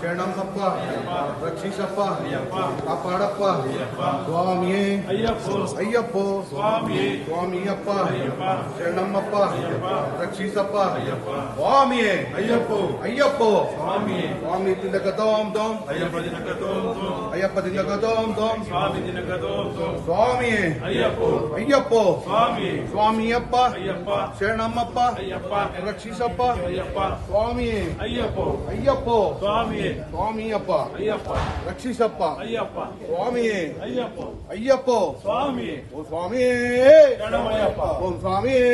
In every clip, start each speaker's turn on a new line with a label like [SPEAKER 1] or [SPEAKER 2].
[SPEAKER 1] ಶರಣಮ್ಮಪ್ಪ ರಕ್ಷಿಸಪ್ಪ ಕಾಪಾಡಪ್ಪ ಸ್ವಾಮಿಯೇ
[SPEAKER 2] ಅಯ್ಯಪ್ಪೋ
[SPEAKER 1] ಅಯ್ಯಪ್ಪೋ
[SPEAKER 2] ಸ್ವಾಮಿಯೇ
[SPEAKER 1] ಸ್ವಾಮಿಯಪ್ಪ
[SPEAKER 2] ಅಯ್ಯಪ್ಪ
[SPEAKER 1] ಶರಣಮ್ಮಪ್ಪ
[SPEAKER 2] ಅಯ್ಯಪ್ಪ
[SPEAKER 1] ರಕ್ಷಿಸಪ್ಪ
[SPEAKER 2] ಅಯ್ಯಪ್ಪ
[SPEAKER 1] ಸ್ವಾಮಿಯೇ
[SPEAKER 2] ಅಯ್ಯಪ್ಪೋ
[SPEAKER 1] ಅಯ್ಯಪ್ಪೋ
[SPEAKER 2] ಸ್ವಾಮಿಯೇ
[SPEAKER 1] ಸ್ವಾಮಿ ತಿಂದಕ ದೋಮ್ ದೋಮ್
[SPEAKER 2] ಅಯ್ಯಪ್ಪ ದಿನಕ ತೋಂ ತೋಂ
[SPEAKER 1] ಅಯ್ಯಪ್ಪ ತಿಂದಕ ದೋಮ್ ದೋಮ್
[SPEAKER 2] ಸ್ವಾಮಿ ದಿನಕ ತೋಂ ತೋಂ
[SPEAKER 1] ಸ್ವಾಮಿಯೇ
[SPEAKER 2] ಅಯ್ಯಪ್ಪೋ
[SPEAKER 1] ಅಯ್ಯಪ್ಪೋ
[SPEAKER 2] ಸ್ವಾಮಿ
[SPEAKER 1] ಸ್ವಾಮಿಯಪ್ಪ
[SPEAKER 2] ಅಯ್ಯಪ್ಪ
[SPEAKER 1] ಶರಣಮ್ಮಪ್ಪ
[SPEAKER 2] ಅಯ್ಯಪ್ಪ
[SPEAKER 1] ರಕ್ಷಿಸಪ್ಪ
[SPEAKER 2] ಅಯ್ಯಪ್ಪ
[SPEAKER 1] ಸ್ವಾಮಿಯೇ
[SPEAKER 2] ಅಯ್ಯಪ್ಪೋ
[SPEAKER 1] ಅಯ್ಯಪ್ಪೋ
[SPEAKER 2] ಸ್ವಾಮಿಯೇ
[SPEAKER 1] ಸ್ವಾಮಿಯಪ್ಪ
[SPEAKER 2] ಅಯ್ಯಪ್ಪ
[SPEAKER 1] ರಕ್ಷಿಸಪ್ಪ
[SPEAKER 2] ಅಯ್ಯಪ್ಪ
[SPEAKER 1] ಸ್ವಾಮಿಯೇ
[SPEAKER 2] ಅಯ್ಯಪ್ಪ
[SPEAKER 1] ಅಯ್ಯಪ್ಪೋ
[SPEAKER 2] ಸ್ವಾಮಿಯೇ
[SPEAKER 1] ಓ ಸ್ವಾಮಿಯೇ
[SPEAKER 2] ಶರಣಮಯ್ಯಪ್ಪ
[SPEAKER 1] ಓಂ ಸ್ವಾಮಿಯೇ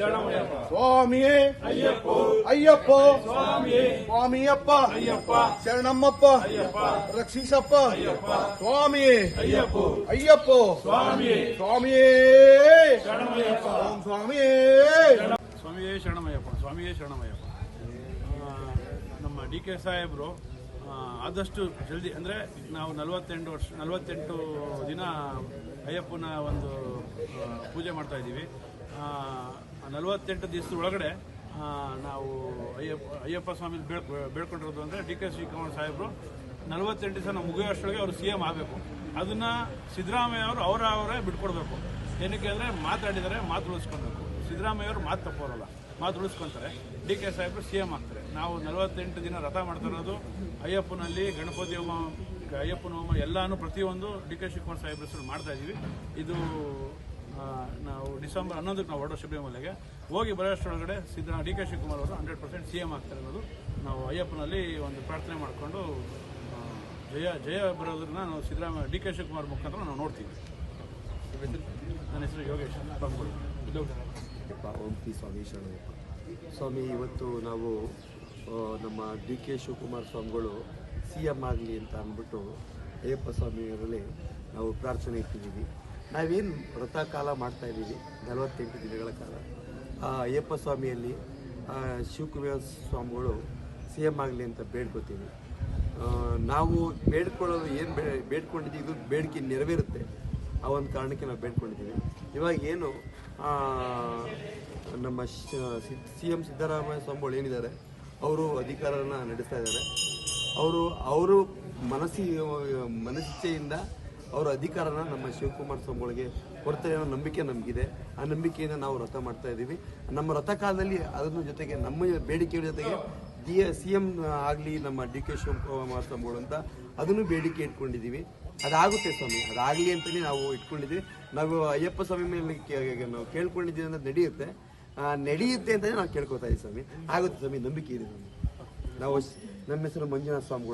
[SPEAKER 2] ಶರಣಮಯ್ಯಪ್ಪ
[SPEAKER 1] ಸ್ವಾಮಿಯೇ
[SPEAKER 2] ಅಯ್ಯಪ್ಪೋ
[SPEAKER 1] ಅಯ್ಯಪ್ಪೋ
[SPEAKER 2] ಸ್ವಾಮಿಯೇ
[SPEAKER 1] ಸ್ವಾಮಿಯಪ್ಪ
[SPEAKER 2] ಅಯ್ಯಪ್ಪ
[SPEAKER 1] ಶರಣಮ್ಮಪ್ಪ
[SPEAKER 2] ಅಯ್ಯಪ್ಪ
[SPEAKER 1] ರಕ್ಷಿಸಪ್ಪ
[SPEAKER 2] ಅಯ್ಯಪ್ಪ
[SPEAKER 1] ಸ್ವಾಮಿಯೇ
[SPEAKER 2] ಅಯ್ಯಪ್ಪೋ
[SPEAKER 1] ಅಯ್ಯಪ್ಪೋ
[SPEAKER 2] ಸ್ವಾಮಿಯೇ
[SPEAKER 1] ಸ್ವಾಮಿಯೇ
[SPEAKER 2] ಶರಣಮಯ್ಯಪ್ಪ
[SPEAKER 1] ಓಂ ಸ್ವಾಮಿಯೇ
[SPEAKER 2] ಸ್ವಾಮಿಯೇ ಶರಣಮಯ್ಯಪ್ಪ ಸ್ವಾಮಿಯೇ ಶರಣಮಯ್ಯಪ್ಪ ಆ, ನಮ್ಮ ಡಿ ಕೆ ಸಾಹೇಬರು ಆದಷ್ಟು ಜಲ್ದಿ, ಅಂದರೆ ನಾವು ನಲವತ್ತೆಂಟು ವರ್ಷ, ನಲವತ್ತೆಂಟು ದಿನ ಅಯ್ಯಪ್ಪನ ಒಂದು ಪೂಜೆ ಮಾಡ್ತಾ ಇದ್ದೀವಿ. ನಲವತ್ತೆಂಟು ದಿವಸದ ಒಳಗಡೆ ನಾವು ಅಯ್ಯಪ್ಪ ಅಯ್ಯಪ್ಪ ಸ್ವಾಮಿ ಬೇಡ್ ಬೇಡ್ಕೊಂಡಿರೋದು ಅಂದರೆ ಡಿ ಕೆ ಶ್ರೀಕುಮಾರ್ ಸಾಹೇಬರು ನಲವತ್ತೆಂಟು ದಿವಸ ನಾವು ಮುಗಿಯೋಷ್ಟೊಳಗೆ ಅವರು ಸಿ ಎಂ ಆಗಬೇಕು. ಅದನ್ನು ಸಿದ್ದರಾಮಯ್ಯ ಅವರು ಅವರವರೇ ಬಿಟ್ಕೊಡ್ಬೇಕು. ಏನಕ್ಕೆ ಅಂದರೆ ಮಾತಾಡಿದರೆ ಮಾತು ಉಳಿಸ್ಕೊಳ್ಬೇಕು. ಸಿದ್ದರಾಮಯ್ಯ ಅವರು ಮಾತು ತಪ್ಪೋರಲ್ಲ ಮಾತು ಉಳಿಸ್ಕೊಂತಾರೆ. ಡಿ ಕೆ ಸಾಹೇಬ್ರು ಸಿ ಎಂ ಆಗ್ತಾರೆ. ನಾವು ನಲವತ್ತೆಂಟು ದಿನ ರಥ ಮಾಡ್ತಾ ಇರೋದು. ಅಯ್ಯಪ್ಪನಲ್ಲಿ, ಗಣಪತಿ ಹೋಮ, ಅಯ್ಯಪ್ಪನ ಹೋಮ ಎಲ್ಲಾನು ಪ್ರತಿಯೊಂದು ಡಿ ಕೆ ಶಿವಕುಮಾರ್ ಸಾಹೇಬ್ರ ಹೆಸರು ಮಾಡ್ತಾ ಇದ್ದೀವಿ ಇದು ನಾವು ಡಿಸೆಂಬರ್ ಹನ್ನೊಂದಕ್ಕೆ ನಾವು ಹೊರಡೋ ಶಬರಿಮಲೆಗೆ. ಹೋಗಿ ಬರೋಷ್ಟರೊಳಗಡೆ ಸಿದ್ದ ಡಿ ಕೆ ಶಿವಕುಮಾರ್ ಅವರು ಹಂಡ್ರೆಡ್ ಪರ್ಸೆಂಟ್ ಸಿ ಎಂ ಆಗ್ತಾರೆ ಅನ್ನೋದು. ನಾವು ಅಯ್ಯಪ್ಪನಲ್ಲಿ ಒಂದು ಪ್ರಾರ್ಥನೆ ಮಾಡಿಕೊಂಡು ಜಯ ಜಯ ಬರೋದನ್ನ ನಾವು ಸಿದ್ದರಾಮಯ್ಯ, ಡಿ ಕೆ ಶಿವಕುಮಾರ್ ಮುಖಾಂತರ ನಾವು ನೋಡ್ತೀವಿ. ನನ್ನ ಹೆಸರು ಯೋಗೇಶ್ ಬಂದ್ಬಿಡು.
[SPEAKER 3] ಯಪ್ಪ ಓಂ ಶ್ರೀ ಸ್ವಾಮಿ ಸ್ವಾಮಿ, ಇವತ್ತು ನಾವು ನಮ್ಮ ಡಿ ಕೆ ಶಿವಕುಮಾರ್ ಸ್ವಾಮಿಗಳು ಸಿ ಎಂ ಆಗಲಿ ಅಂತ ಅಂದ್ಬಿಟ್ಟು ಅಯ್ಯಪ್ಪ ಸ್ವಾಮಿಯವರಲ್ಲಿ ನಾವು ಪ್ರಾರ್ಥನೆ ಇಟ್ಟಿದ್ದೀವಿ. ನಾವೇನು ವ್ರತಕಾಲ ಮಾಡ್ತಾ ಇದ್ದೀವಿ, ನಲವತ್ತೆಂಟು ದಿನಗಳ ಕಾಲ. ಅಯ್ಯಪ್ಪ ಸ್ವಾಮಿಯಲ್ಲಿ ಶಿವಕುಮಾರ ಸ್ವಾಮಿಗಳು ಸಿ ಎಂ ಆಗಲಿ ಅಂತ ಬೇಡ್ಕೋತೀವಿ. ನಾವು ಬೇಡ್ಕೊಳ್ಳೋದು ಏನು ಬೇಡ್ಕೊಂಡಿದ್ದೀವಿ ಇದು ಬೇಡಿಕೆ ನೆರವೇರುತ್ತೆ. ಆ ಒಂದು ಕಾರಣಕ್ಕೆ ನಾವು ಬೇಡ್ಕೊಂಡಿದ್ದೀವಿ. ಇವಾಗ ಏನು ನಮ್ಮ ಸಿ ಎಂ ಸಿದ್ದರಾಮಯ್ಯ ಸ್ವಾಮಿಗಳು ಏನಿದ್ದಾರೆ, ಅವರು ಅಧಿಕಾರನ ನಡೆಸ್ತಾ ಇದ್ದಾರೆ. ಅವರು ಅವರು ಮನಸ್ಸಿ, ಮನಸ್ಸಿಚ್ಛೆಯಿಂದ ಅವರ ಅಧಿಕಾರನ ನಮ್ಮ ಶಿವಕುಮಾರ್ ಸ್ವಾಮಿಗಳಿಗೆ ಕೊಡ್ತಾರೆ ಅನ್ನೋ ನಂಬಿಕೆ ನಮಗಿದೆ. ಆ ನಂಬಿಕೆಯಿಂದ ನಾವು ರಥ ಮಾಡ್ತಾ ಇದ್ದೀವಿ. ನಮ್ಮ ರಥ ಕಾಲದಲ್ಲಿ ಅದನ್ನು ಜೊತೆಗೆ, ನಮ್ಮ ಬೇಡಿಕೆಗಳ ಜೊತೆಗೆ ಡಿ, ಸಿ ಎಂ ಆಗಲಿ ನಮ್ಮ ಡಿ ಕೆ ಶಿವಕುಮಾರ್ ಸ್ವಾಮಿಗಳು ಅಂತ ಅದನ್ನು ಬೇಡಿಕೆ ಇಟ್ಕೊಂಡಿದ್ದೀವಿ. ಅದಾಗುತ್ತೆ ಸ್ವಾಮಿ, ಅದಾಗಲಿ ಅಂತಲೇ ನಾವು ಇಟ್ಕೊಂಡಿದ್ದೀವಿ. ನಾವು ಅಯ್ಯಪ್ಪ ಸ್ವಾಮಿ ಮೇಲೆ ನಾವು ಕೇಳ್ಕೊಂಡಿದ್ದೀವಿ ಅಂತ ನಡೆಯುತ್ತೆ. ನಡೆಯುತ್ತೆ ಅಂತಲೇ ನಾವು ಕೇಳ್ಕೊತಾ ಇದ್ದೀವಿ ಸ್ವಾಮಿ. ಆಗುತ್ತೆ ಸ್ವಾಮಿ, ನಂಬಿಕೆ ಇದೆ ಸ್ವಾಮಿ ನಾವು ನಮ್ಮ ಹೆಸರು ಮಂಜುನಾಥ ಸ್ವಾಮಿಗಳು.